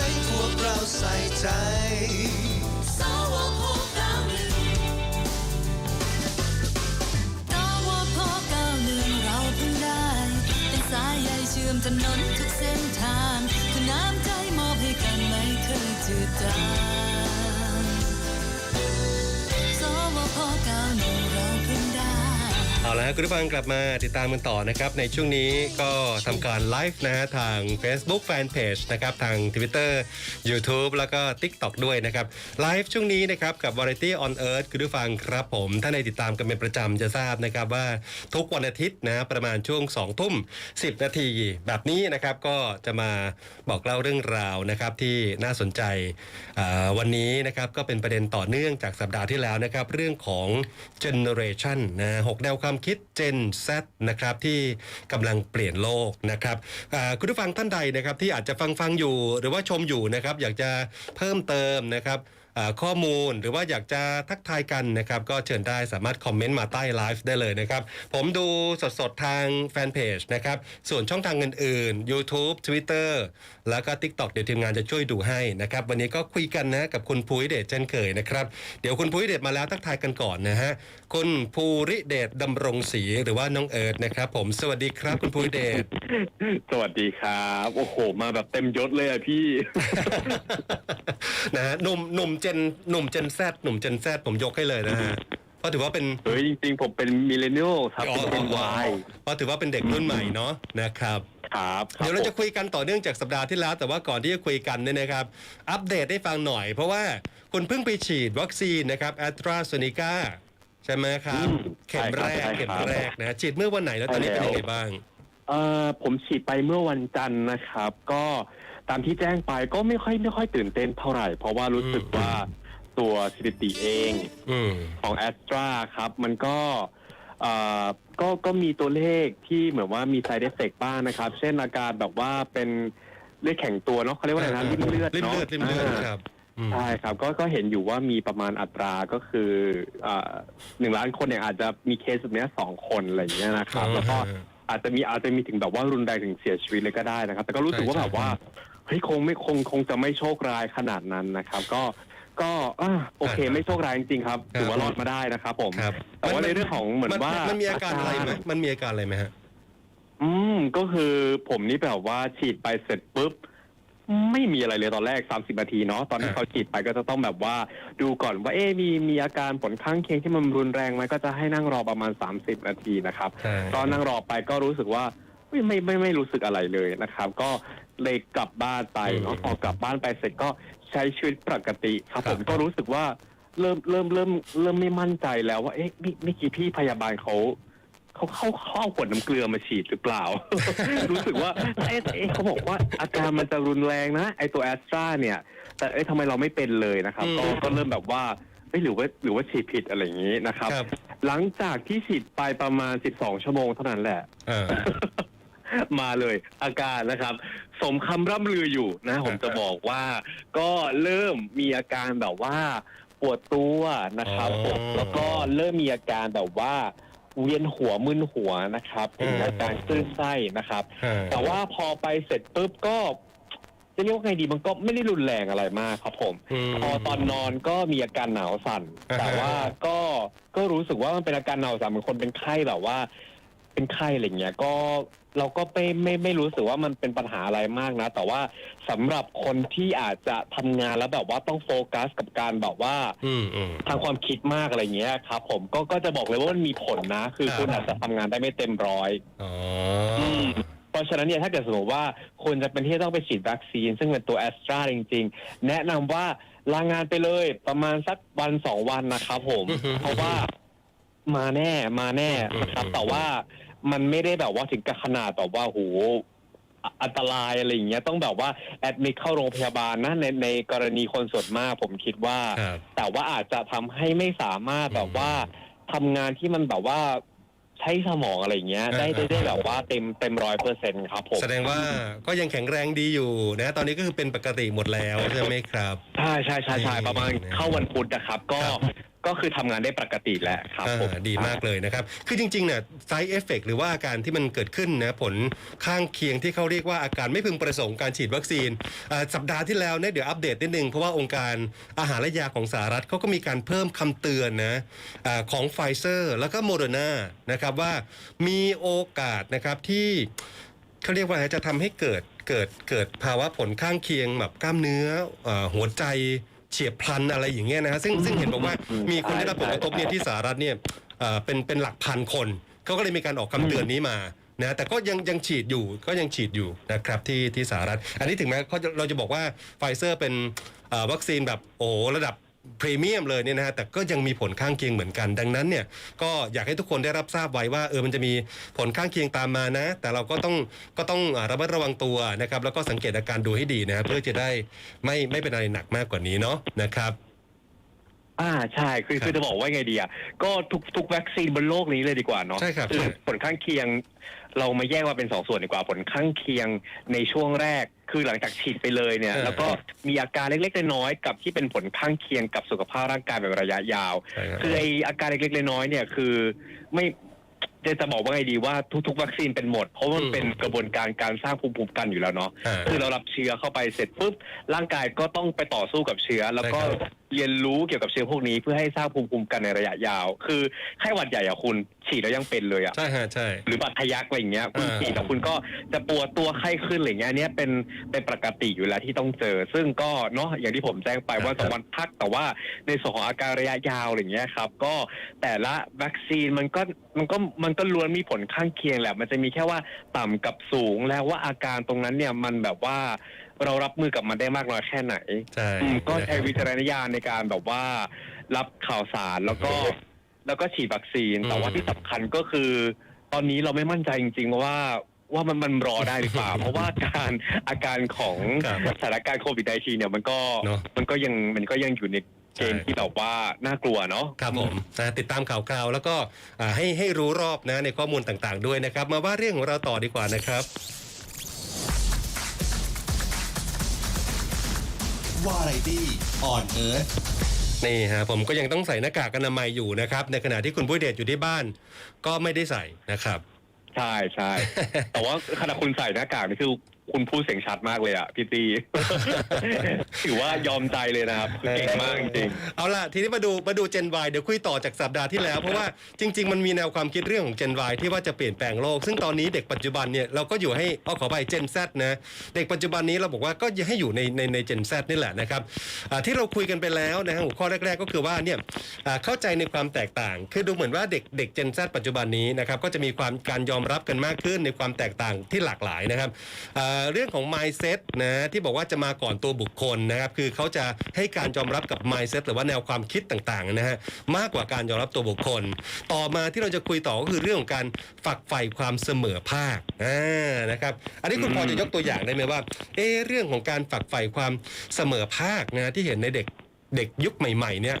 ให้พวกเราใส่ใจ ละคุณผู้ฟังกลับมาติดตามกันต่อนะครับ ในช่วงนี้ก็ทำการไลฟ์นะฮะทาง Facebook Fanpage นะครับทาง Twitter YouTube แล้วก็ TikTok ด้วยนะครับไลฟ์ช่วงนี้นะครับกับ Variety on Earth คุณผู้ฟังครับผม ถ้าในติดตามกันเป็นประจำจะทราบนะครับว่าทุกวันอาทิตย์นะประมาณช่วง 2 ทุ่ม 10 นาที แบบนี้นะครับก็จะมาบอกเล่าเรื่องราวนะครับที่น่าสนใจวันนี้นะครับก็เป็นประเด็นต่อเนื่องจากสัปดาห์ที่แล้วนะครับเรื่องของ Generation นะหกแนวความคิด Gen Z นะครับที่กำลังเปลี่ยนโลกนะครับคุณผู้ฟังท่านใดนะครับที่อาจจะฟังฟังอยู่หรือว่าชมอยู่นะครับอยากจะเพิ่มเติมนะครับ ข้อมูลหรือว่าอยากจะทักทายกันนะครับ ก็เชิญได้สามารถคอมเมนต์มาใต้ไลฟ์ได้เลยนะครับ ผมดูสดๆ ทางแฟนเพจนะครับ ส่วนช่องทางอื่นๆ YouTube Twitter แล้วก็ TikTok เดี๋ยวทีมงานจะช่วยดูให้นะครับ วันนี้ก็คุยกันนะกับคุณภูริเดชเช่นเคยนะครับ เดี๋ยวคุณภูริเดชมาแล้วทักทายกันก่อนนะฮะคุณภูริเดชดำรงศรีหรือว่าน้องเอิร์ธนะครับ ผมสวัสดีครับ คุณภูริเดชสวัสดีครับโอ้โห มาแบบเต็มยศเลยอะพี่นะฮะหนุ่มหนุ่มเจนหนุ่มเจนแซหนุ่มเจนแซผมยกให้เลยนะฮะเพราะถือว่าเป็นเฮ้ยจริงๆ ผมเป็นมิเลเนียลครับอ๋อเป็นวายเพราะถือว่าเป็นเด็กรุ่นใหม่เนาะนะครับครับเดี๋ยวเราจะคุยกันต่อเนื่องจากสัปดาห์ที่แล้ว แต่ว่าก่อนที่จะคุยกันเนี่ยนะครับ อัปเดตให้ฟังหน่อย เพราะว่าคุณเพิ่งไปฉีดวัคซีนนะครับแอตราเซเนกาใช่ไหมครับเข็มแรกเข็มแรกนะฉีดเมื่อวันไหนแล้วตอนนี้เป็นยังไงบ้างเอ่อผมฉีดไปเมื่อวันจันทร์นะครับ ก็ ตามที่แจ้งไปก็ไม่ค่อยไม่ค่อยตื่นเต้นเท่าไหร่ เพราะว่ารู้สึกว่าตัวสถิติเองอืมของแอสตราครับ มันก็เอ่อก็ก็มีตัวเลขที่เหมือนว่ามี side effect บ้างนะครับ เช่นอาการแบบว่าเป็นเลือดแข็งตัวเนาะเขาเรียกว่าอะไรนะริ่มเลือดริมเนาะเลือดริมเลือดาครับอืมใช่ครับก็ก็เห็นอยู่ว่ามีประมาณอัตราก็คือหนึ่งล้านคนเนี่ยอาจจะมีเคสแบบเนี้ยสองคนอะไรอย่างเงี้ยนะครับ แล้วก็อาจจะมีอาจจะมีถึงแบบว่ารุนแรงถึงเสียชีวิตเลยก็ได้นะครับ แต่ก็รู้สึกว่าใช่แบบว่า เฮ้ยคงไม่คงคงจะไม่โชคร้ายขนาดนั้นนะครับ ก็ก็อะโอเค ไม่โชคร้ายจริงๆครับถือว่ารอดมาได้นะครับผม ครับแต่ว่าในเรื่องของเหมือนว่า มันมีอาการอะไรไหมมันมีอาการอะไรไหมฮะ อืมก็คือผมนี่แบบว่าฉีดไปเสร็จปุ๊บ ไม่มีอะไรเลยตอนแรก 30นาทีเนาะตอนที่อ่า เขาฉีดไปก็จะต้องแบบว่าดูก่อนว่าเอ๊ะมีมีอาการผลข้างเคียงที่มันรุนแรงไหมก็จะให้นั่งรอประมาณ 30 นาทีนะครับ ใช่ก็นั่งรอไปก็รู้สึกว่าไม่ไม่ไม่ไม่รู้สึกอะไรเลยนะครับ ก็ เลยกลับบ้านไปเนาะพอกลับบ้านไปเสร็จก็ใช้ชีวิตปกติครับผมก็รู้สึกว่าเริ่มเริ่มเริ่มเริ่มไม่มั่นใจแล้วว่าเอ๊ะเมื่อเมื่อกี้พี่พยาบาลเขาเขาเข้าเข้าขวดน้ำเกลือมาฉีดหรือเปล่า รู้สึกว่าเอ๊ะเอ๊ะเขาบอกว่าอาการมันจะรุนแรงนะ ไอตัวแอสตราเนี่ย แต่เอ๊ะทำไมเราไม่เป็นเลยนะครับ ก็อืมก็เริ่มแบบว่าเอ้ยหรือว่าหรือว่าฉีดผิดอะไรอย่างนี้นะครับครับ หลังจากที่ฉีดไปประมาณ 12 ชั่วโมงเท่านั้นแหละอ่ามาเลยอาการนะครับ สมคำร่ำลืออยู่นะผมจะบอกว่าก็เริ่มมีอาการแบบว่าปวดตัวนะครับอ๋อผมแล้วก็เริ่มมีอาการแบบว่าเวียนหัวมึนหัวนะครับเป็นอืมอาการคลื่นไส้นะครับอ่าแต่ว่าพอไปเสร็จปุ๊บก็จะเรียกว่าไงดีมันก็ไม่ได้รุนแรงอะไรมากครับผมมพอตอนนอนก็มีอาการหนาวสั่นอ่าฮะแต่ว่าก็ก็รู้สึกว่ามันเป็นอาการหนาวสั่นเหมือนคนเป็นไข้แบบว่า เป็นไข้อะไรเงี้ยก็เราก็ไม่ไม่ไม่รู้สึกว่ามันเป็นปัญหาอะไรมากนะ แต่ว่าสำหรับคนที่อาจจะทำงานแล้วแบบว่าต้องโฟกัสกับการแบบว่าอืมอืมทางความคิดมากอะไรเงี้ยครับ ผมก็ก็จะบอกเลยว่ามันมีผลนะ คือครับคุณอาจจะทำงานได้ไม่เต็มร้อยอ๋อมเพราะฉะนั้นเนี่ยถ้าเกิดสมมติว่าคุณจะเป็นที่ต้องไปฉีดวัคซีน ซึ่งเป็นตัวแอสตราจริง ๆ แนะนำว่าลางานไปเลยประมาณสักวันสองวันนะครับผมอือฮึเพราะว่า มาแน่มาแน่นะครับอืมแต่ว่ามันไม่ได้แบบว่าถึงกับขนาดแบบว่าโหอะอันตรายอะไรอย่างเงี้ยต้องแบบว่าแอดมิดเข้าโรงพยาบาลนะในในกรณีคนส่วนมากผมคิดว่าครับแต่ว่าอาจจะทำให้ไม่สามารถแบบว่าทำงานที่มันแบบว่าใช้สมองอะไรอย่างเงี้ยได้ได้ได้แบบว่าเต็มเต็มร้อยเปอร์เซ็นต์ครับผมแสดงว่าก็ยังแข็งแรงดีอยู่นะ ตอนนี้ก็คือเป็นปกติหมดแล้วใช่ไหมครับ ใช่ใช่ใช่ใช่นี่ประมาณนะเข้าวันพุธนะครับ ก็ครับ ก็คือทำงานได้ปกติแหละครับผม อ่าดีมากเลยนะครับ คือจริงๆเนี่ย side effect หรือว่าอาการที่มันเกิดขึ้นนะผลข้างเคียงที่เขาเรียกว่าอาการไม่พึงประสงค์การฉีดวัคซีนอ่าสัปดาห์ที่แล้วเนี่ยเดี๋ยวอัปเดตนิดนึง เพราะว่าองค์การอาหารและยาของสหรัฐเขาก็มีการเพิ่มคำเตือนนะอาของไฟเซอร์แล้วก็โมเดอร์นานะครับว่ามีโอกาสนะครับที่ เขาเรียกว่าอะไรจะทำให้เกิดเกิดเกิดภาวะผลข้างเคียงแบบกล้ามเนื้อเอ่อหัวใจ เฉียบพลันอะไรอย่างเงี้ยนะฮะซึ่งซึ่งเห็นบอกว่ามีคนได้รับผลกระทบเนี่ยที่สหรัฐเนี่ยเอ่อเป็นเป็นหลักพันคน เขาก็เลยมีการออกคำเตือนนี้มานะแต่ก็ยังยังฉีดอยู่ก็ยังฉีดอยู่นะครับที่ที่สหรัฐ อันนี้ถึงแม้เขาจะเราจะบอกว่าไฟเซอร์เป็นเอ่อวัคซีนแบบโอ้โหระดับ พรีเมียมเลยเนี่ยนะฮะแต่ก็ยังมีผลข้างเคียงเหมือนกัน ดังนั้นเนี่ยก็อยากให้ทุกคนได้รับทราบไว้ว่าเออมันจะมีผลข้างเคียงตามมานะ แต่เราก็ต้องก็ต้องอ่าระมัดระวังตัวนะครับแล้วก็สังเกตอาการดูให้ดีนะครับเพื่อจะได้ไม่ไม่เป็นอะไรหนักมากกว่านี้เนาะนะครับอ่าใช่คือครับคือจะบอกว่าไงดีอะก็ทุกทุกวัคซีนบนโลกนี้เลยดีกว่าเนาะใช่ครับคือใช่ผลข้างเคียง เรามาแยกว่าเป็นสองส่วนดีกว่าผลข้างเคียงในช่วงแรก คือหลังจากฉีดไปเลยเนี่ยเออแล้วก็มีอาการเล็กๆน้อยๆกับที่เป็นผลข้างเคียงกับสุขภาพร่างกายแบบระยะยาวใช่ครับคือไออาการเล็กๆน้อยๆเนี่ยคือไม่จะจะบอกว่าไงดีว่าทุกๆวัคซีนเป็นหมด เพราะว่ามันอืมเป็นกระบวนการการสร้างภูมิคุ้มกันอยู่แล้วเนาะอ่าคือเรารับเชื้อเข้าไปเสร็จปุ๊บร่างกายก็ต้องไปต่อสู้กับเชื้อ แล้วก็ใช่ครับ เรียนรู้เกี่ยวกับเชื้อพวกนี้เพื่อให้สร้างภูมิคุ้มกันในระยะยาว คือไข้หวัดใหญ่อะคุณฉีดแล้วยังเป็นเลยอะใช่ฮะใช่ หรือบัตรทะยักอะไรอย่างเงี้ยคุณอ่าฉีดแล้วคุณก็จะปวดตัวไข้ขึ้นอะไรเงี้ยอันเนี้ยเป็นเป็นปกติอยู่แล้วที่ต้องเจอ ซึ่งก็เนาะอย่างที่ผมแจ้งไปว่าสองวันพักแต่ว่าในส่วนของอาการระยะยาวอะไรเงี้ยครับ ก็แต่ละวัคซีนมันก็มันก็มันก็ล้วนมีผลข้างเคียงแหละมันจะมีแค่ว่าต่ำกับสูงแล้วว่าอาการตรงนั้นเนี่ยมันแบบว่า เรารับมือกับมันได้มากน้อยแค่ไหนใช่อืมก็ใช้นะครับวิจารณญาณในการแบบว่า รับข่าวสารแล้วก็ แล้วก็ฉีดวัคซีนอืมแต่ว่าที่สำคัญก็คือ ตอนนี้เราไม่มั่นใจจริง ๆ ว่าว่ามันมันรอได้หรือเปล่า เพราะว่าการอาการของครับสถานการณ์โควิด -19 เนี่ยมันก็เนอะ มันก็ยังมันก็ยังอยู่ในเกณฑ์ใช่ที่แบบว่าน่ากลัวเนาะ ครับผมนะติดตามข่าวคราวแล้วก็อ่าให้ให้รู้รอบนะในข้อมูลต่างๆด้วยนะครับ มาว่าเรื่องของเราต่อดีกว่านะครับ วาไรตี้อ่อนเอิร์ธนี่ฮะผมก็ยังต้องใส่หน้ากากอนามัยอยู่นะครับ ในขณะที่คุณผู้เดชอยู่ที่บ้าน ก็ไม่ได้ใส่นะครับ ใช่ใช่แต่ว่าขณะคุณใส่หน้ากากนี่คือ คุณพูดเสียงชัดมากเลยอะพี่ตี ถือว่ายอมใจเลยนะครับคือเก่งมากจริง เอาล่ะ ทีนี้มาดูมาดู Gen Y เดี๋ยวคุยต่อจากสัปดาห์ที่แล้ว เพราะว่าจริง ๆ มันมีแนวความคิดเรื่องของ Gen Y ที่ว่าจะเปลี่ยนแปลงโลก ซึ่งตอนนี้เด็กปัจจุบันเนี่ยเราก็อยู่ให้เอาขอไป Gen Z นะ เด็กปัจจุบันนี้เราบอกว่าก็ให้อยู่ในในใน Gen Z นี่แหละนะครับอ่าที่เราคุยกันไปแล้วนะฮะหัวข้อแรก ๆ ก็คือว่าเนี่ยอ่าเข้าใจในความแตกต่าง คือดูเหมือนว่าเด็กเด็ก Gen Z ปัจจุบันนี้นะครับก็จะมีความการยอมรับกันมากขึ้นในความแตกต่างที่หลากหลายนะครับอ่าเรื่องของ mindset นะที่บอกว่าจะมาก่อนตัวบุคคลนะครับคือเขาจะให้การยอมรับกับ mindset หรือว่าแนวความคิดต่างๆนะฮะมากกว่าการยอมรับตัวบุคคล ต่อมาที่เราจะคุยต่อก็คือเรื่องของการฝักใฝ่ความเสมอภาคอ่านะครับอันนี้คุณพอจะยกตัวอย่างได้ไหมว่าเอะเรื่องของการฝักใฝ่ความเสมอภาคนะที่เห็นในเด็กเด็กยุคใหม่ ๆ เนี่ย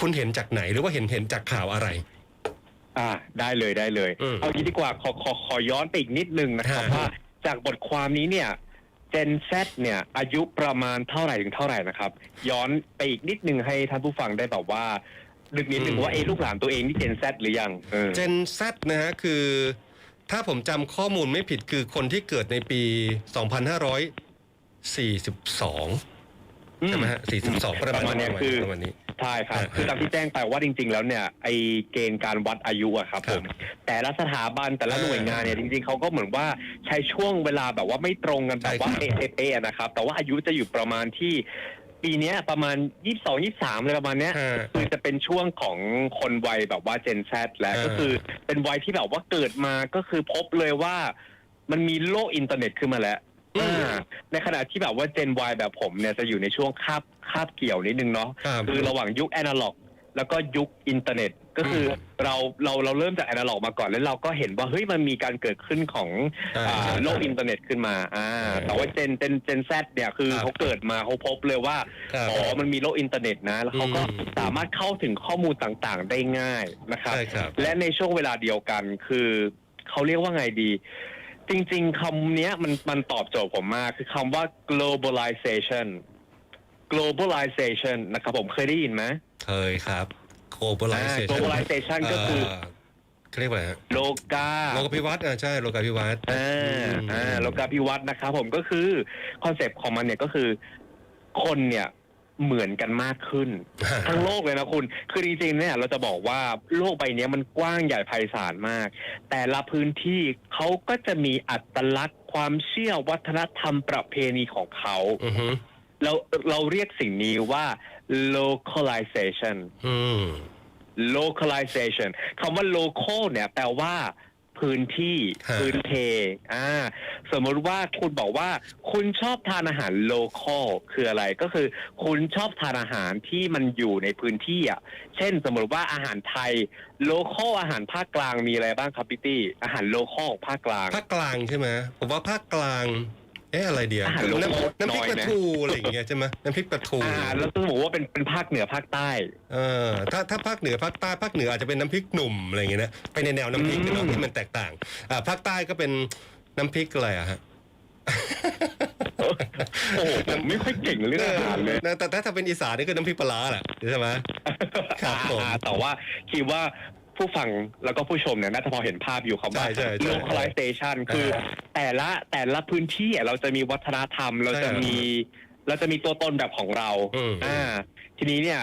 คุณเห็นจากไหนหรือว่าเห็นเห็นจากข่าวอะไรอ่าได้เลยได้เลยอืมเอางี้ดีกว่าขอขอขอย้อนไปอีกนิดนึงนะครับฮะว่า จากบทความนี้เนี่ย Gen Z เนี่ย อายุประมาณเท่าไหร่ถึงเท่าไหร่นะครับ ย้อนไปอีกนิดนึงให้ท่านผู้ฟังได้แบบว่านึกนิดนึงว่าเอะลูกหลานตัวเองนี่ Gen Z หรือยังเออ Gen Z นะฮะคือ ถ้าผมจำข้อมูลไม่ผิดคือคนที่เกิดในปี 2542 ใช่ไหมฮะ 42 ประมาณประมาณเนี้ยคือประมาณนี้ ใช่ครับอ่าคือตามที่แจ้งไปว่าจริง ๆ แล้วเนี่ยไอเกณฑ์การวัดอายุอะครับครัผบมแต่ละสถาบันแต่ละอ่าหน่วยงานเนี่ยจริง ๆเขาก็เหมือนว่าใช้ช่วงเวลาแบบว่าไม่ตรงกันแบบว่าใช่ครับเป๊ะๆนะครับ แต่ว่าอายุจะอยู่ประมาณที่ปีเนี้ยประมาณ 22 23อะไรประมาณเนี้ยฮะคือจะเป็นช่วงของคนวัยแบบว่า Gen Z แล้วอ่าก็คือเป็นวัยที่แบบว่าเกิดมาก็คือพบเลยว่ามันมีโลกอินเทอร์เน็ตขึ้นมาแล้ว อืมอ่าในขณะที่แบบว่า Gen Y แบบผมเนี่ยจะอยู่ในช่วงคาบคาบเกี่ยวนิดนึงเนาะครับ คือระหว่างยุคแอนาล็อก แล้วก็ยุคอินเทอร์เน็ต ก็คืออเราเราเราเริ่มจากแอนะล็อกมาก่อนแล้วเราก็เห็นว่าเฮ้ยมันมีการเกิดขึ้นของอ่าอ่าโลกอินเทอร์เน็ตขึ้นมาอ่าใช่แต่ว่าเจนเจนเจนแซเนี่ยคือครับ เขาเกิดมาเขาพบเลยว่าครับ อ๋อมันมีโลกอินเทอร์เน็ตนะแล้วเขาก็อืม สามารถเข้าถึงข้อมูลต่างๆ ได้ง่ายนะครับ ใช่ครับ และในช่วงเวลาเดียวกันคือเขาเรียกว่าไงดี จริงๆคำเนี้ยมันมันตอบโจทย์ผมมาก คือคำว่า globalization globalization นะครับผมเคยได้ยินไหมเคยครับ globalization อ่า globalization ก็คือเเขาเรียกว่าอะไรฮะโลกาโลกาภิวัตน์อ่าใช่โลกาภิวัตน์อ่าอ่าโลกาภิวัตน์นะครับผมก็คือคอนเซปต์ของมันเนี่ยก็คือคนเนี่ย เหมือนกันมากขึ้น ทั้งโลกเลยนะคุณ คือจริงๆเนี่ยเราจะบอกว่าโลกใบเนี้ยมันกว้างใหญ่ไพศาลมาก แต่ละพื้นที่เขาก็จะมีอัตลักษณ์ ความเชื่อวัฒนธรรมประเพณีของเขาอือฮึเราเราเรียกสิ่งนี้ว่า localization อืม localization คำว่า local เนี่ยแปลว่า พื้นที่ฮะ พื้นเพอ่าสมมติว่าคุณบอกว่า คุณชอบทานอาหาร local คืออะไรก็คือ คุณชอบทานอาหารที่มันอยู่ในพื้นที่อะเช่นสมมติว่าอาหารไทย local อาหารภาคกลางมีอะไรบ้างครับพี่ตี้อาหาร local ของภาคกลาง ภาคกลางใช่ไหมผมว่าภาคกลาง เอ๊ะอะไรเดียวอาหารโลน้ำโก้น้ำพริกน้อยปนะลาทูอะไรอย่างเงี้ยใช่ไหมน้ำพริกปลาทูอ่าแล้วต้องบอกว่าเป็นเป็นภาคเหนือภาคใต้เออถ้าถ้าภาคเหนือภาคใต้ภาคเหนืออาจจะเป็นน้ำพริกหนุ่มอะไรอย่างเงี้ยนะไปในแนวน้ำพริกอืมเนาะที่มันแตกต่างอ่าภาคใต้ก็เป็นน้ำพริกอะไรอะฮะโอ้โหผมไม่ค่อยเก่งเรื่องอาหารเลยออแต่แต่ถ้าเป็นอีสานนี่ก็น้ำพริกปลาร้าแหละใช่ไหมครับผมอ่าแต่ว่าคิดว่า ผู้ฟังแล้วก็ผู้ชมเนี่ยน่าจะพอเห็นภาพอยู่ครับว่า ใช่ใช่ใช่ localization คือแต่ละแต่ละพื้นที่อะเราจะมีวัฒนธรรม เราจะใช่มี เราจะมีตัวตนแบบของเรา อืม อ่า ทีนี้เนี่ย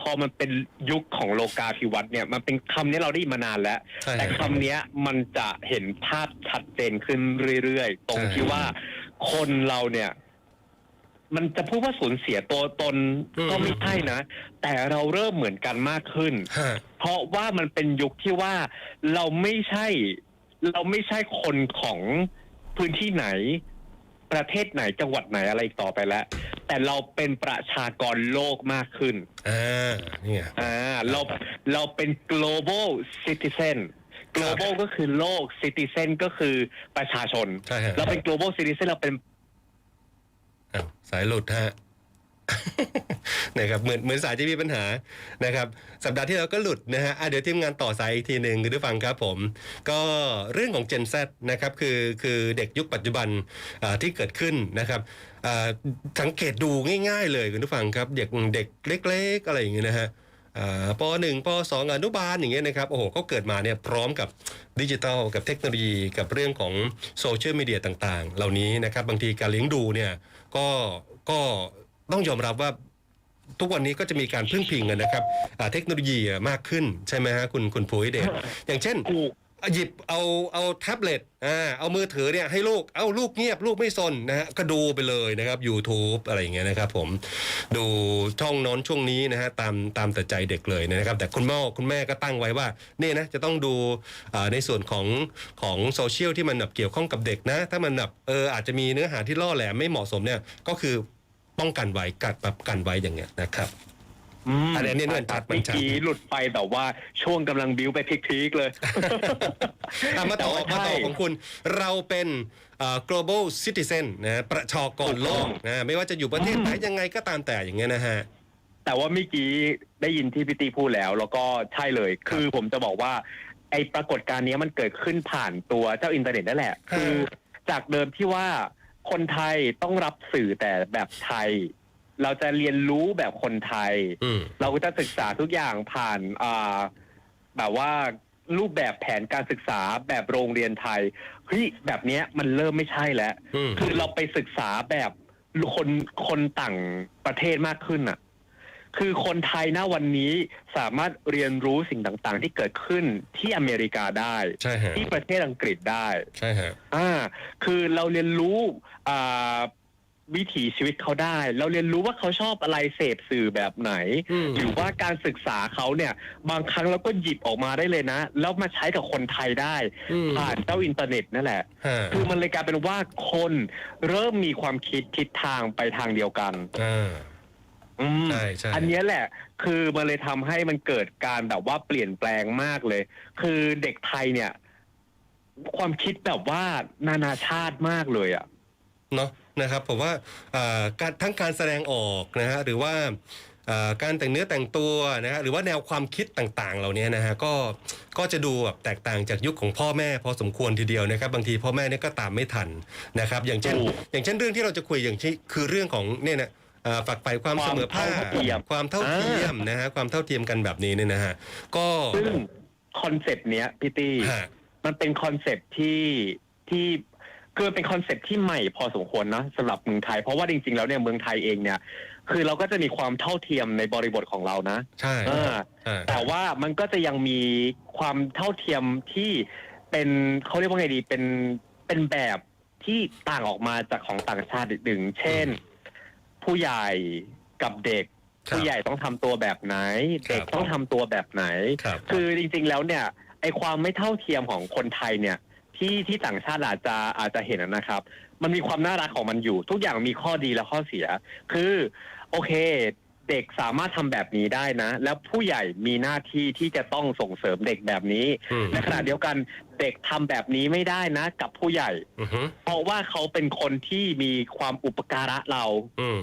พอมันเป็นยุคของโลกาภิวัตน์เนี่ย มันเป็นคำนี้เราได้ยินมานานแล้ว ใช่แต่คำเนี้ยมันจะเห็นภาพชัดเจนขึ้นเรื่อยๆ ตรงใช่ที่ว่าคนเราเนี่ย มันจะพูดว่าสูญเสียตัวตนอืม ก็ไม่ใช่นะ แต่เราเริ่มเหมือนกันมากขึ้น ฮะ เพราะว่ามันเป็นยุคที่ว่าเราไม่ใช่ เราไม่ใช่คนของพื้นที่ไหน ประเทศไหนจังหวัดไหนอะไรอีกต่อไปแล้ว แต่เราเป็นประชากรโลกมากขึ้น อ่านี่ไงอ่าเราเราเป็น global citizen global ก็คือโลก citizen ก็คือประชาชน ใช่ฮะ เราเป็น global citizen เราเป็น อ้าวสายหลุดฮะนะครับเหมือนเหมือนสายจะมีปัญหานะครับ สัปดาห์ที่แล้วก็หลุดนะฮะะเดี๋ยวทีมงานต่อสายอีกทีหนึ่งคุณผู้ฟังครับผม ก็เรื่องของ Gen Z นะครับคือคือเด็กยุคปัจจุบันที่เกิดขึ้นนะครับสังเกตดูง่ายๆเลยคุณผู้ฟังครับ เด็กเด็กเล็ก ๆ อะไรอย่างเงี้ยนะฮะปหนึ่งปสองอนุบาลอย่างเงี้ยนะครับโอ้โหเขาเกิดมาเนี่ยพร้อมกับดิจิทัลกับเทคโนโลยีกับเรื่องของโซเชียลมีเดียต่างๆ เหล่านี้นะครับบางทีการเลี้ยงดูเนี่ย ก็ก็ต้องยอมรับว่าทุกวันนี้ก็จะมีการพึ่งพิงกันนะครับอ่าเทคโนโลยีอะมากขึ้นใช่ไหมฮะคุณคุณภูริเดชอย่างเช่นถูก หยิบเอาเอาแท็บเล็ตอ่าเอามือถือเนี่ยให้ลูกเอาลูกเงียบลูกไม่สนนะฮะก็ดูไปเลยนะครับ YouTube อะไรอย่างเงี้ยนะครับผมดูช่องน้นช่วงนี้นะฮะตามตามแต่ใจเด็กเลยนะครับ แต่คุณแม่คุณแม่ก็ตั้งไว้ว่าเนี่ยนะจะต้องดูในส่วนของของโซเชียลที่มันแบบเกี่ยวข้องกับเด็กนะ ถ้ามันแบบเอออาจจะมีเนื้อหาที่ล่อแหลมไม่เหมาะสมเนี่ยก็คือป้องกันไว้กัดแบบกันไว้อย่างเงี้ยนะครับ มอันนี้เนี่ยเนี่ยชัดมันเมื่อชัด กี้หลุดไปแต่ว่าช่วงกำลังบิ้วไปพีคๆเลย อะมาต่อแต่ว่ามาต่อใช่ของคุณเราเป็นเอ่อ global citizen นะประชากรโลกนะไม่ว่าจะอยู่ประเทศไหนยังไงก็ตามแต่อย่างเงี้ยนะฮะ แต่ว่าเมื่อกี้ได้ยินที่พี่ตีพูดแล้ว แล้วก็ใช่เลย คือผมจะบอกว่าไอปรากฏการณ์เนี้ยมันเกิดขึ้นผ่านตัวเจ้าอินเทอร์เน็ตนั่นแหละครับคือจากเดิมที่ว่าคนไทยต้องรับสื่อแต่แบบไทย เราจะเรียนรู้แบบคนไทย อืม เราก็จะศึกษาทุกอย่างผ่านอ่าแบบว่ารูปแบบแผนการศึกษาแบบโรงเรียนไทยเฮ้ยแบบเนี้ยมันเริ่มไม่ใช่แล้ว อืม คือเราไปศึกษาแบบคนคนต่างประเทศมากขึ้นอะ คือคนไทยณวันนี้สามารถเรียนรู้สิ่งต่างๆ ที่เกิดขึ้นที่อเมริกาได้ ใช่ฮะที่ประเทศอังกฤษได้ ใช่ฮะ อ่า คือเราเรียนรู้อ่า วิถีชีวิตเขาได้ เราเรียนรู้ว่าเขาชอบอะไรเสพสื่อแบบไหน อืม หรือว่าการศึกษาเขาเนี่ย บางครั้งเราก็หยิบออกมาได้เลยนะ แล้วมาใช้กับคนไทยได้ อืมผ่านเจ้าอินเทอร์เน็ตนั่นแหละ ฮะคือมันเลยกลายเป็นว่าคนเริ่มมีความคิดทิศทางไปทางเดียวกัน อ่าออืมใช่ใช่ อันเนี้ยแหละ คือมันเลยทำให้มันเกิดการแบบว่าเปลี่ยนแปลงมากเลย คือเด็กไทยเนี่ย ความคิดแบบว่านานาชาติมากเลยอะเนาะ นะครับผมว่าอ่าการทั้งการแสดงออกนะฮะหรือว่าอ่าการแต่งเนื้อแต่งตัวนะฮะหรือว่าแนวความคิดต่างๆ เหล่านี้นะฮะก็ก็จะดูแบบแตกต่างจากยุคของพ่อแม่ พอสมควรทีเดียวนะครับ บางทีพ่อแม่เนี่ยก็ตามไม่ทันนะครับ อย่างเช่นถูกอย่างเช่นเรื่องที่เราจะคุยอย่างที่คือเรื่องของเนี่ยนะอ่าฝักใฝ่ความความเสมอภาคเท่าเทียมความเท่าเทียมนะฮะความเท่าเทียมกันแบบนี้เนี่ยนะฮะก็ซึ่งคอนเซปต์เนี้ยพี่ตี้ฮะมันเป็นคอนเซปต์ที่ที่ คือมันเป็นคอนเซปต์ที่ใหม่พอสมควรนะสำหรับเมืองไทย เพราะว่าจริงๆแล้วเนี่ยเมืองไทยเองเนี่ย คือเราก็จะมีความเท่าเทียมในบริบทของเรานะใช่อ่าอ่าแต่ว่ามันก็จะยังมีความเท่าเทียมที่เป็นเขาเรียกว่าไงดีเป็นเป็นแบบที่ต่างออกมาจากของต่างชาติหนึ่งเช่น ผู้ใหญ่กับเด็ก ครับ ผู้ใหญ่ต้องทำตัวแบบไหน ครับ เด็กต้องทำตัวแบบไหน ครับ คือจริงๆแล้วเนี่ยไอความไม่เท่าเทียมของคนไทยเนี่ย ที่ที่ต่างชาติอาจจะอาจจะเห็นนะครับ มันมีความน่ารักของมันอยู่ ทุกอย่างมีข้อดีและข้อเสีย คือ โอเค เด็กสามารถทำแบบนี้ได้นะ แล้วผู้ใหญ่มีหน้าที่ที่จะต้องส่งเสริมเด็กแบบนี้อืมในขณะเดียวกันเด็กทำแบบนี้ไม่ได้นะ กับผู้ใหญ่อือฮึเพราะว่าเขาเป็นคนที่มีความอุปการะเราอืม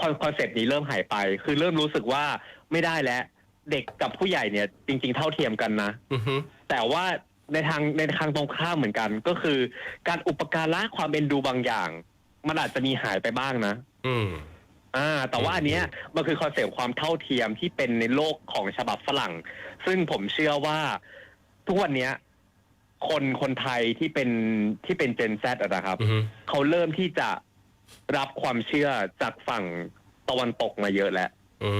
คอนคอนเซปต์นี้เริ่มหายไป คือเริ่มรู้สึกว่าไม่ได้แล้วเด็กกับผู้ใหญ่เนี่ย จริง ๆ เท่าเทียมกันนะอือฮึแต่ว่า ในทางในทางตรงข้ามเหมือนกัน ก็คือ การอุปการะความเอ็นดูบางอย่าง มันอาจจะมีหายไปบ้างนะ อืม อ่า แต่ว่าอันเนี้ยมันคือคอนเซปต์ความเท่าเทียมที่เป็นในโลกของฉบับฝรั่ง ซึ่งผมเชื่อว่าทุกวันเนี้ย คนคนไทยที่เป็นที่เป็นเจนแซนะครับ อือฮึ เขาเริ่มที่จะรับความเชื่อจากฝั่งตะวันตกมาเยอะแล้ว อื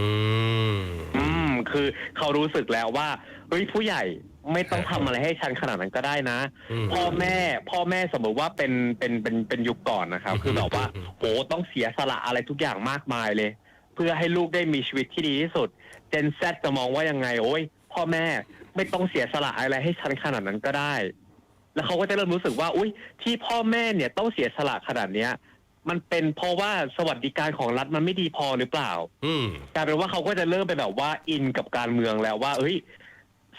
ม อืม คือเขารู้สึกแล้วว่าเฮ้ยผู้ใหญ่ ไม่ต้องทำอะไรให้ฉันขนาดนั้นก็ได้นะอืมพ่อแม่พ่อแม่สมมติว่าเป็นเป็นเป็นเป็นยุคก่อนนะครับอืมคือแบบว่าอืมโหต้องเสียสละอะไรทุกอย่างมากมายเลย เพื่อให้ลูกได้มีชีวิตที่ดีที่สุดเจนแซจะมองว่ายังไง โอ้ย พ่อแม่ไม่ต้องเสียสละอะไรให้ฉันขนาดนั้นก็ได้ แล้วเขาก็จะเริ่มรู้สึกว่า อุ้ยที่พ่อแม่เนี่ยต้องเสียสละขนาดเนี้ยมันเป็นเพราะว่าสวัสดิการของรัฐมันไม่ดีพอหรือเปล่า อืมกลายเป็นว่าเขาก็จะเริ่มไปแบบว่าอินกับการเมืองแล้วว่า เอ้ย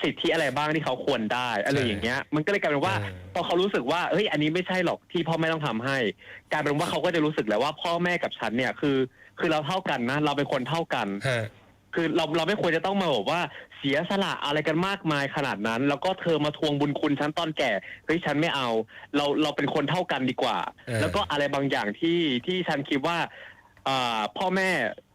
สิทธิอะไรบ้างที่เขาควรได้อะไรอย่างเงี้ย มันก็เลยกลายเป็นว่าเออพอเขารู้สึกว่าเฮ้ยอันนี้ไม่ใช่หรอกที่พ่อแม่ต้องทำให้กลายเป็นว่าเขาก็จะรู้สึกแล้วว่าพ่อแม่กับฉันเนี่ยคือ คือเราเท่ากันนะ เราเป็นคนเท่ากันฮะคือเราเราไม่ควรจะต้องมาบอกว่าเสียสละอะไรกันมากมายขนาดนั้น แล้วก็เธอมาทวงบุญคุณฉันตอนแก่เฮ้ยฉันไม่เอา เราเราเป็นคนเท่ากันดีกว่าเออแล้วก็อะไรบางอย่างที่ที่ฉันคิดว่าอ่าพ่อแม่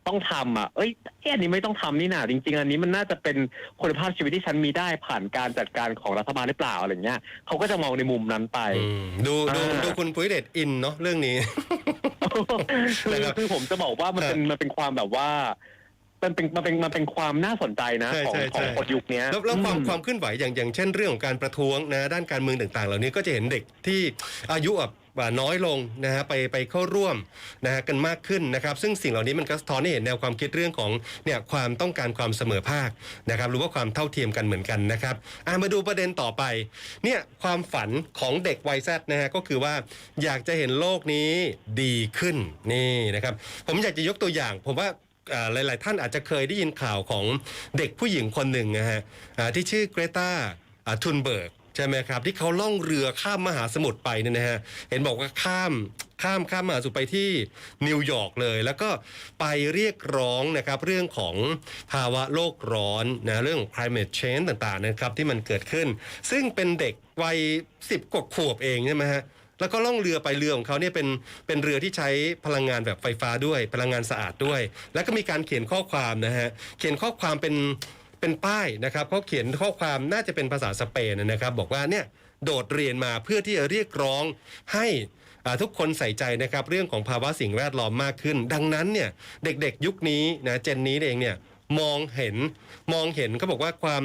ต้องทำอะ เอ้ยเอ๊ะอันนี้ไม่ต้องทำนี่นาจริง ๆ อันนี้มันน่าจะเป็นคุณภาพชีวิตที่ฉันมีได้ผ่านการจัดการของรัฐบาลหรือเปล่าอะไรเงี้ยเขาก็จะมองในมุมนั้นไป อืมดูดูอ่า ดูคุณปุ้ยเด็ดอินเนาะเรื่องนี้ คือนะครับคือผมจะบอกว่ามันเป็นเออมันเป็นความแบบว่า มันเป็นมันเป็นมันเป็นความน่าสนใจนะ ใช่ของใช่ของใช่ คนยุคเนี้ยแล้วแล้วความอืมความเคลื่อนไหวอย่างอย่างเช่นเรื่องของการประท้วงนะด้านการเมืองต่างๆ เหล่านี้ก็จะเห็นเด็กที่อายุแบบว่าน้อยลงนะฮะไปไปเข้าร่วมนะฮะกันมากขึ้นนะครับ ซึ่งสิ่งเหล่านี้มันก็สะท้อนให้เห็นแนวความคิดเรื่องของเนี่ยความต้องการความเสมอภาคนะครับหรือว่าความเท่าเทียมกันเหมือนกันนะครับอะมาดูประเด็นต่อไปเนี่ยความฝันของเด็กวัยแซดนะฮะก็คือว่าอยากจะเห็นโลกนี้ดีขึ้นนี่นะครับผมอยากจะยกตัวอย่าง ผมว่าอ่า หลาย ๆ ท่านอาจจะเคยได้ยินข่าวของเด็กผู้หญิงคนหนึ่งนะฮะที่ชื่อเกรตาทุนเบิร์กใช่ไหมครับ ที่เขาล่องเรือข้ามมหาสมุทรไปเนี่ยนะฮะเห็นบอกว่าข้ามข้ามข้ามมหาสมุทรไปที่นิวยอร์กเลย แล้วก็ไปเรียกร้องนะครับเรื่องของภาวะโลกร้อนนะเรื่องของ climate change ต่าง ๆ นะครับที่มันเกิดขึ้น ซึ่งเป็นเด็กวัย10กว่าขวบเองใช่ไหมฮะ แล้วก็ล่องเรือไปเรือของเขาเนี่ยเป็นเป็นเรือที่ใช้พลังงานแบบไฟฟ้าด้วยพลังงานสะอาดด้วย แล้วก็มีการเขียนข้อความนะฮะเขียนข้อความเป็นเป็นป้ายนะครับเขาเขียนข้อความน่าจะเป็นภาษาสเปนนะครับ บอกว่าเนี่ยโดดเรียนมาเพื่อที่จะเรียกร้องให้ทุกคนใส่ใจนะครับเรื่องของภาวะสิ่งแวดล้อมมากขึ้น ดังนั้นเนี่ยเด็กๆ ยุคนี้นะเจนนี้เองเนี่ย มองเห็นมองเห็นเขาบอกว่าความ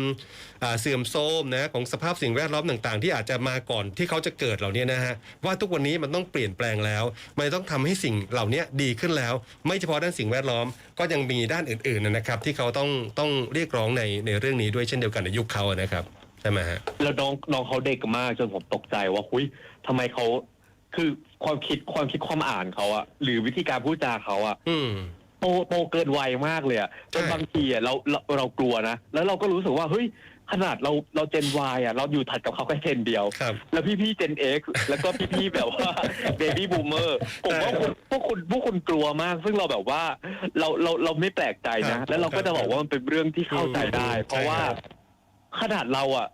อ่าเสื่อมโทรมนะของสภาพสิ่งแวดล้อมต่าง ๆ ที่อาจจะมาก่อนที่เขาจะเกิดเหล่านี้นะฮะว่าทุกวันนี้มันต้องเปลี่ยนแปลงแล้วมันต้องทำให้สิ่งเหล่านี้ดีขึ้นแล้ว ไม่เฉพาะด้านสิ่งแวดล้อมก็ยังมีด้านอื่นๆนะครับ ที่เขาต้องต้องเรียกร้องในในเรื่องนี้ด้วยเช่นเดียวกันในยุคเขาอะนะครับใช่ไหมฮะแล้วน้องน้องเขาเด็กมากจนผมตกใจว่าหุยทำไมเขาคือความคิดความคิดความอ่านเขาอะหรือวิธีการพูดจาเขาอะอืม โตโตเกินวัยมากเลยอะจนใช่บางทีอะเราเราเรากลัวนะ แล้วเราก็รู้สึกว่าเฮ้ยขนาดเราเราเจน Y อะเราอยู่ถัดกับเขาแค่เจนเดียว ครับแล้วพี่พี่เจน X แล้วก็พี่พี่แบบว่าเบบี้บูมเมอร์ผมว่าใช่คุณพวกคุณพวกคุณกลัวมาก ซึ่งเราแบบว่าเราเราเราไม่แปลกใจครันะบแล้วเราก็จะบอกว่ามันเป็นเรื่องที่เข้าใจได้อืมเพราะว่าใช่ครับขนาดเราอะ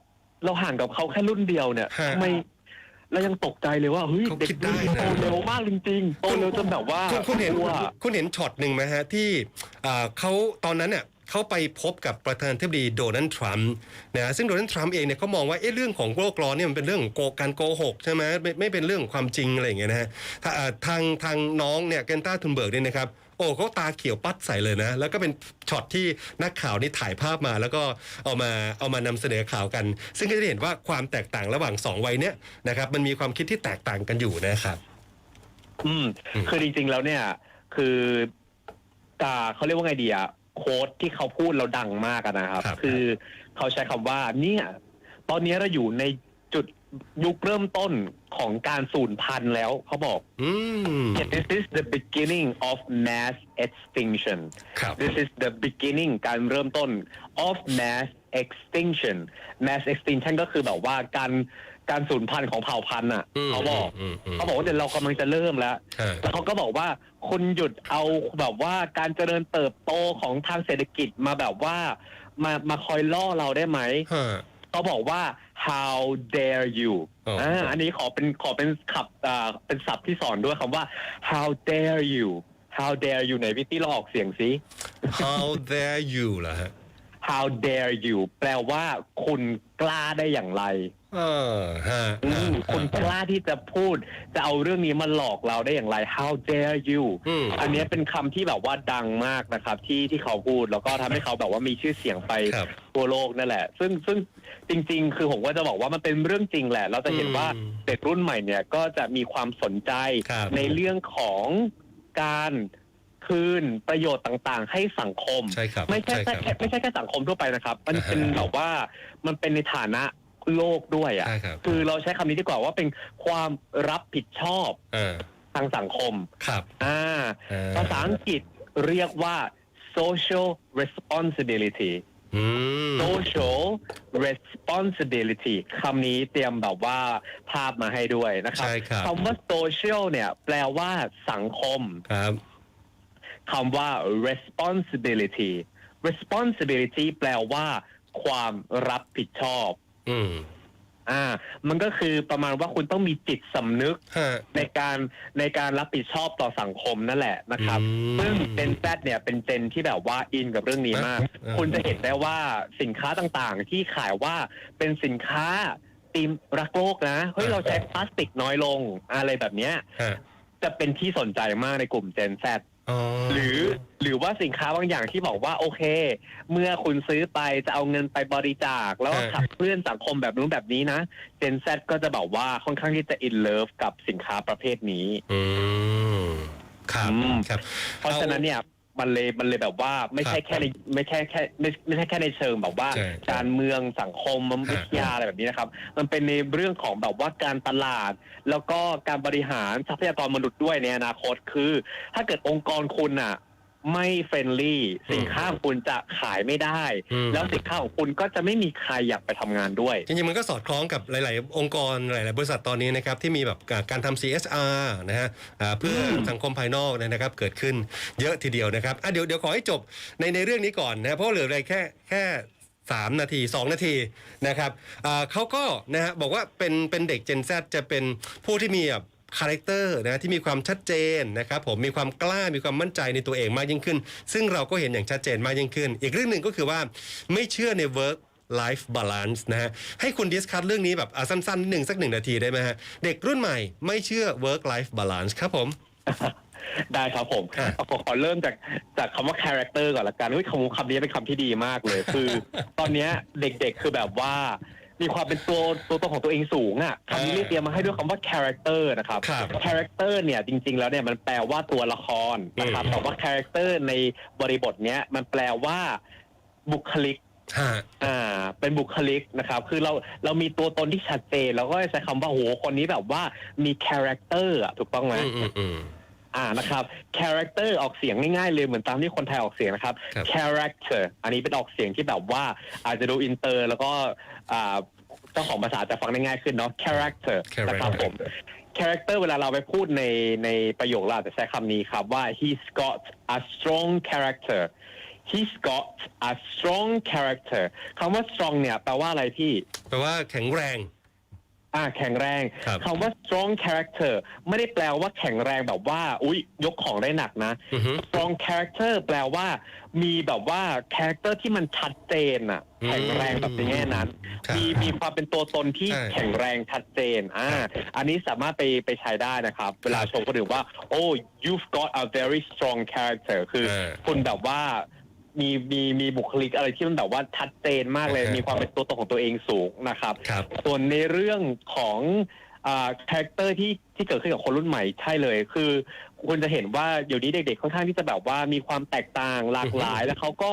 เราห่างกับเขาแค่รุ่นเดียวเนี่ยฮะทำไม เรายังตกใจเลยว่าเฮ้ยเขาเด็กคิดได้รุ่นนี้นะ โตเร็วมากจริงๆโตเร็วจนแบบว่าคุณคุณเห็นกลัว คุณเห็นช็อตหนึ่งไหมฮะที่อ่าเขาตอนนั้นเนี่ยเขาไปพบกับประธานาธิบดีโดนัลด์ทรัมป์นะฮะซึ่งโดนัลด์ทรัมป์เองเนี่ยเขามองว่าเอ๊ะเรื่องของโลกร้อนเนี่ยมันเป็นเรื่องของโกการโกหกใช่ไหมไม่ไม่เป็นเรื่องของความจริงอะไรอย่างเงี้ยนะฮะถ้าอ่าทางทางน้องเนี่ยเกนต้าทุนเบิร์กเนี่ยนะครับ โอ้เขาตาเขียวปัดใส่เลยนะ แล้วก็เป็นช็อตที่นักข่าวนี่ถ่ายภาพมา แล้วก็เอามาเอามานำเสนอข่าวกัน ซึ่งก็จะเห็นว่าความแตกต่างระหว่างสองวัยเนี่ยนะครับมันมีความคิดที่แตกต่างกันอยู่นะครับอืมอืมคือจริงๆแล้วเนี่ย คือตาเขาเรียกว่าไงดีอะโค้ดที่เขาพูดเราดังมากอะนะครับครับ คือเขาใช้คำว่าเนี่ย ตอนนี้เราอยู่ในจุด ยุคเริ่มต้นของการสูญพันธุ์แล้วเขาบอก อืม Yeah, this is the beginning of mass extinction ครับ This is the beginning การเริ่มต้น of mass extinction mass extinction ก็คือแบบว่าการการสูญพันธุ์ของเผ่าพันธุ์อะอืมเขาบอกอืมอืมเขาบอกว่าเดี๋ยวเรากำลังจะเริ่มแล้วใช่แล้วเขาก็บอกว่าคุณหยุดเอาแบบว่าการเจริญเติบโตของทางเศรษฐกิจมาแบบว่า มามาคอยล่อเราได้ไหม ฮะ เขาบอกว่า how dare you อ๋ออ่อ่าอันนี้ขอเป็นขอเป็นขับอ่าเป็นศัพท์ที่สอนด้วยคำว่า how dare you how dare you ไหนพี่ตี้ลองออกเสียงสิ How dare you ล่ะฮะ how dare you แปลว่าคุณกล้าได้อย่างไร เออฮะอืมฮะคุณกล้าที่จะพูด จะเอาเรื่องนี้มาหลอกเราได้อย่างไร how dare you อืม อันนี้เป็นคำที่แบบว่าดังมากนะครับ ที่ที่เขาพูดแล้วก็ทำให้เขาแบบว่ามีชื่อเสียงไปครับทั่วโลกนั่นแหละ ซึ่งซึ่งจริง ๆ คือผมก็จะบอกว่ามันเป็นเรื่องจริงแหละ เราจะเห็นว่าอืมเด็กรุ่นใหม่เนี่ยก็จะมีความสนใจครับในเรื่องของการคืนประโยชน์ต่างๆ ให้สังคม ใช่ครับไม่ใช่ใช่แค่ครับ ไม่ใช่แค่สังคมทั่วไปนะครับ มันอ่าฮะเป็นแบบว่ามันเป็นในฐานะ โลกด้วยอะ ใช่ครับคือเราใช้คำนี้ดีกว่าว่าเป็นความรับผิดชอบอ่าทางสังคม ครับอ่าอ่าภาษาอังกฤษเรียกว่า social responsibility อืม social responsibility คำนี้เตรียมแบบว่าภาพมาให้ด้วยนะครับใช่ครับ คำว่า social เนี่ย แปลว่าสังคม ครับคำว่า responsibility responsibility แปลว่า ความรับผิดชอบ อืมอ่า มันก็คือประมาณว่าคุณต้องมีจิตสำนึกฮะ ในการในการรับผิดชอบต่อสังคมนั่นแหละนะครับ อืมซึ่งเจนแซเนี่ยเป็นเจนที่แบบว่าอินกับเรื่องนี้มากอ่าคุณจะเห็นได้ว่าสินค้าต่างๆ ที่ขายว่าเป็นสินค้าตีมรักโลกนะ เฮ้ยเราใช้พลาสติกน้อยลงอะไรแบบเนี้ย ฮะ จะเป็นที่สนใจมากในกลุ่มเจนแซ อ๋อหรือหรือว่าสินค้าบางอย่างที่บอกว่าโอเค เมื่อคุณซื้อไปจะเอาเงินไปบริจาค แล้วก็ขับเคลื่อนสังคมแบบนู้นแบบนี้นะเจนแซก็จะแบบว่าค่อนข้างที่จะอินเลิฟกับสินค้าประเภทนี้ อืมครับอืม ครับเพราะฉะนั้นเนี่ย มันเลยมันเลยแบบว่าไม่ใช่ครับแค่ในไม่ใช่แค่ไม่ไม่ใช่แค่ในเชิงแบบว่า ใช่การเมืองสังคมวิทยาอะไรแบบนี้นะครับ มันเป็นในเรื่องของแบบว่าการตลาด แล้วก็การบริหารทรัพยากรมนุษย์ด้วยในอนาคตคือ ถ้าเกิดองค์กรคุณอะ ไม่เฟรนลี่สินค้าของคุณจะขายไม่ได้ อืม แล้วสินค้าของคุณก็จะไม่มีใครอยากไปทำงานด้วย จริงๆ มันก็สอดคล้องกับหลาย ๆ องค์กรหลาย ๆ บริษัทตอนนี้นะครับที่มีแบบการทำ CSR นะฮะอ่าเพื่อสังคมภายนอกนะครับเกิดขึ้นเยอะทีเดียวนะครับอะเดี๋ยวเดี๋ยวขอให้จบในในเรื่องนี้ก่อนนะเพราะเหลืออะไรแค่แค่ 3 นาที 2 นาทีนะครับอ่าเขาก็นะฮะบอกว่าเป็นเป็นเด็ก Gen Z จะเป็นผู้ที่มีแบบ คาแรคเตอร์นะที่มีความชัดเจนนะครับผมมีความกล้ามีความมั่นใจในตัวเองมากยิ่งขึ้น ซึ่งเราก็เห็นอย่างชัดเจนมากยิ่งขึ้น อีกเรื่องหนึ่งก็คือว่าไม่เชื่อใน work life balance นะฮะให้คุณดิสคัทเรื่องนี้แบบอะสั้นๆนิดหนึ่งสักหนึ่งนาทีได้ไหมฮะเด็กรุ่นใหม่ไม่เชื่อ work life balance ครับผมได้ครับผมอะขอขอเริ่มจากจากคำว่าคาแรคเตอร์ก่อนละกันเฮ้ยคำคำนี้เป็นคำที่ดีมากเลย คือ ตอนเนี้ยเด็กๆคือแบบว่า มีความเป็นตัวตัวตนของตัวเองสูงอะคำนี้เออเรียกเตรียมมาให้ด้วยคำว่าคาแรคเตอร์นะครับ ครับคาแรคเตอร์เนี่ยจริง ๆ แล้วเนี่ยมันแปลว่าตัวละครนะครับอืมแต่ว่าคาแรคเตอร์ในบริบทเนี้ยมันแปลว่าบุคลิก ฮะ อ่าเป็นบุคลิกนะครับ คือเราเรามีตัวตนที่ชัดเจนแล้วก็ใช้คำว่าโหคนนี้แบบว่ามีคาแรคเตอร์อะถูกต้องไหม อืมอืมอืม อ่านะครับ character ออกเสียงง่ายๆเลยเหมือนตามที่คนไทยออกเสียงนะครับ ครับ character อันนี้เป็นออกเสียงที่แบบว่าอาจจะดูอินเตอร์แล้วก็อ่าเจ้าของภาษาจะฟังได้ง่ายขึ้นเนาะ character นะครับผม character เวลาเราไปพูดในในประโยคเราอาจจะใช้คำนี้ครับว่า he's got a strong character he's got a strong character คำว่า strong เนี่ยแปลว่าอะไรพี่ แปลว่าแข็งแรง อ่าแข็งแรงครับคำว่า strong character ไม่ได้แปลว่าแข็งแรงแบบว่า อุ๊ย ยกของได้หนักนะ อือฮึ strong character แปลว่า มีแบบว่า character ที่มันชัดเจนอะอืมแข็งแรงแบบในแง่นั้น ครับมีมีความเป็นตัวตนที่ใช่แข็งแรงชัดเจนอ่าอันนี้สามารถไปไปใช้ได้นะครับ เวลาชมคนอื่นว่า oh you've got a very strong character คือเออ คุณแบบว่า มีมีมีบุคลิกอะไรที่มันแบบว่าชัดเจนมากเลยอ่าฮะมีความเป็นตัวตนของตัวเองสูงนะครับ ครับ ส่วนในเรื่องของอ่าคาแรคเตอร์ที่ที่เกิดขึ้นกับคนรุ่นใหม่ใช่เลย คือคุณจะเห็นว่าเดี๋ยวนี้เด็กๆค่อนข้างที่จะแบบว่ามีความแตกต่างหลากหลาย แล้วเขาก็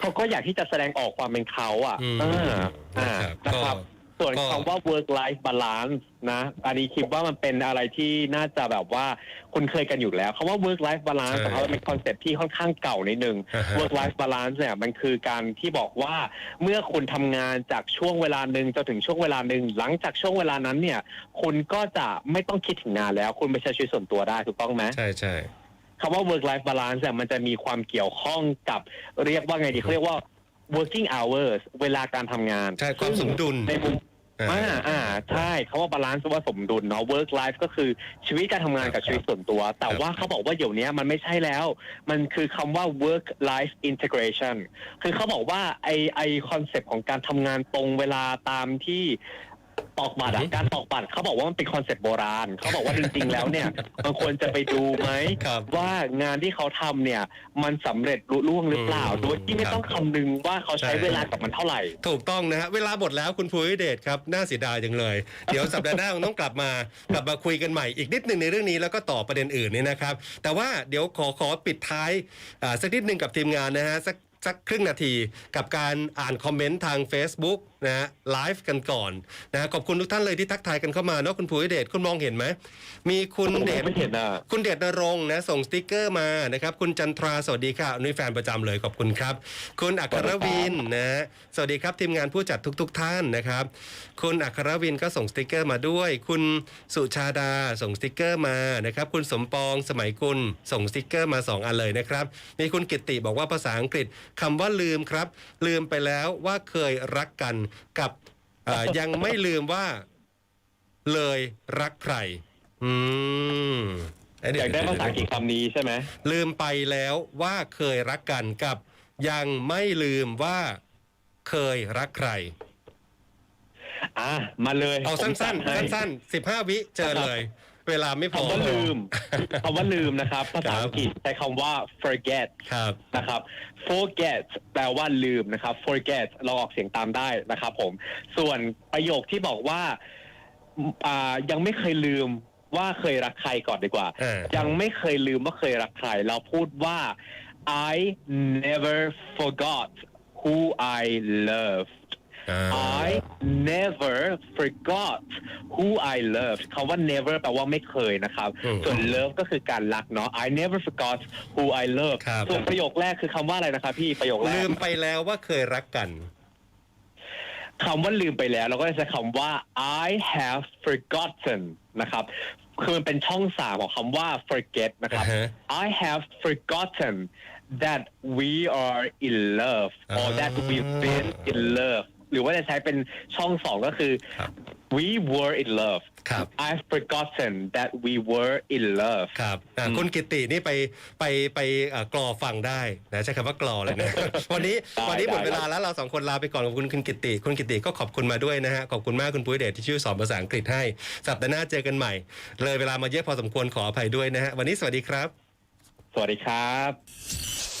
เขาก็อยากที่จะแสดงออกความเป็นเขาอะอืมอ่าอ่านะครับนะครับก็ ส่วนก็คำว่า work life balance นะอันนี้คิดว่ามันเป็นอะไรที่น่าจะแบบว่าคุณเคยกันอยู่แล้วคำว่า work life balance ใช่ของเขาเป็นคอนเซ็ปต์ที่ค่อนข้างเก่านิดนึงอ่าฮะ work life balance เนี่ยมันคือการที่บอกว่าเมื่อคุณทำงานจากช่วงเวลาหนึ่งจนถึงช่วงเวลาหนึ่งหลังจากช่วงเวลานั้นเนี่ย คุณก็จะไม่ต้องคิดถึงงานแล้ว คุณไปใช้ชีวิตส่วนตัวได้ถูกต้องไหมใช่ใช่คำว่า work life balance เนี่ยมันจะมีความเกี่ยวข้องกับเรียกว่าไงดีเขาเรียกว่า working hours เวลาการทำงานใช่ความสมดุลในมุมอ่าอ่าอ่าใช่คาว่าบาลานซ์ว่าสมดุลเนาะ work life ก็คือชีวิตการทำงานกับชีวิตส่วนตัว แต่ว่าเขาบอกว่าเดี๋ยวนี้มันไม่ใช่แล้ว มันคือคำว่า work life integration คือเขาบอกว่าไอไอคอนเซปต์ของการทำงานตรงเวลาตามที่ ตอกบัตรอะการตอกบัตรเขาบอกว่ามันเป็นคอนเซปต์โบราณเขาบอกว่าจริงๆแล้วเนี่ยมันควรจะไปดูไหมครับว่างานที่เขาทำเนี่ย มันสำเร็จลุล่วงหรือเปล่า อืมโดยที่ไม่ต้องคำนึงว่าเขาใช้ใช่เวลากับมันเท่าไหร่ ถูกต้องนะฮะเวลาหมดแล้วคุณภูริเดชครับน่าเสียดายจังเลย เดี๋ยวสัปดาห์หน้าคงต้องกลับมากลับมาคุยกันใหม่อีกนิดหนึ่งในเรื่องนี้แล้วก็ต่อประเด็นอื่นนี่นะครับ แต่ว่าเดี๋ยวขอขอปิดท้ายอ่าสักนิดหนึ่งกับทีมงานนะฮะสักสักครึ่งนาทีกับการอ่านคอมเมนต์ทาง Facebook นะฮะไลฟ์กันก่อนนะฮะขอบคุณทุกท่านเลยที่ทักทายกันเข้ามาเนาะคุณภูริเดชคุณมองเห็นไหมมีคุณเดชไม่เห็นอะคุณเดชนรงค์นะส่งสติกเกอร์มานะครับคุณจันทราสวัสดีค่ะนุ้ยแฟนประจำเลยขอบคุณครับ คุณอัครวินนะฮะสวัสดีครับทีมงานผู้จัดทุก ๆ ท่านนะครับ คุณอัครวินก็ส่งสติกเกอร์มาด้วย คุณสุชาดาส่งสติกเกอร์มานะครับ คุณสมปองสมัยกุลส่งสติกเกอร์มา 2 อันเลยนะครับมีคุณกิตติบอกว่าภาษาอังกฤษคำว่าลืมครับ ลืมไปแล้วว่าเคยรักกันกับเอ่อยังไม่ลืมว่าเลยรักใคร อืมเวอยากได้ภาษาอังกฤษคำนี้ใช่ไหมลืมไปแล้วว่าเคยรักกันกับ ยังไม่ลืมว่าเคยรักใคร อะมาเลย เอาผมสั้นจัดๆให้สั้นๆสิบห้าวิเจอเลย เวลาไม่พอ คำว่าลืมคำว่าลืมนะครับ ภาษาครับอังกฤษใช้คำว่า forget ครับ นะครับ forget แปลว่าลืมนะครับ forget เราออกเสียงตามได้นะครับผม ส่วนประโยคที่บอกว่าอ่ายังไม่เคยลืมว่าเคยรักใครก่อนดีกว่า เออ ยังไม่เคยลืมว่าเคยรักใคร เราพูดว่า I never forgot who I loved อ่า I never forgot who I loved คำว่า never แปลว่าไม่เคยนะครับอืมส่วน love ก็คือการรักเนาะ I never forgot who I love ครับ ส่วนประโยคแรกคือคำว่าอะไรนะครับพี่ประโยคแรลืก มไปแล้วว่าเคยรักกัน คำว่าลืมไปแล้วเราก็จะใช้คำว่า I have forgotten นะครับ คือมันเป็นช่องสามของคำว่า forget นะครับ อ่าฮะ I have forgotten that we are in love or that we've been in love หรือว่าจะใช้เป็นช่องสองก็คือ ครับ we were in love ครับ I've forgotten that we were in love ครับอ่าคุณกิตตินี่ไปไปไปเอ่อกรอฟังได้นะใช้คำว่ากรอเลยนะ วันนี้ได้วันนี้หมดได้ เวลาแล้วเราสองคนลาไปก่อนขอบคุณคุณกิตติคุณกิตติก็ขอบคุณมาด้วยนะฮะ ขอบคุณมากคุณปุ้ยเดชที่ช่วยสอนภาษาอังกฤษให้ สัปดาห์หน้าเจอกันใหม่ เลยเวลามาเยอะพอสมควรขออภัยด้วยนะฮะ วันนี้สวัสดีครับ สวัสดีครับ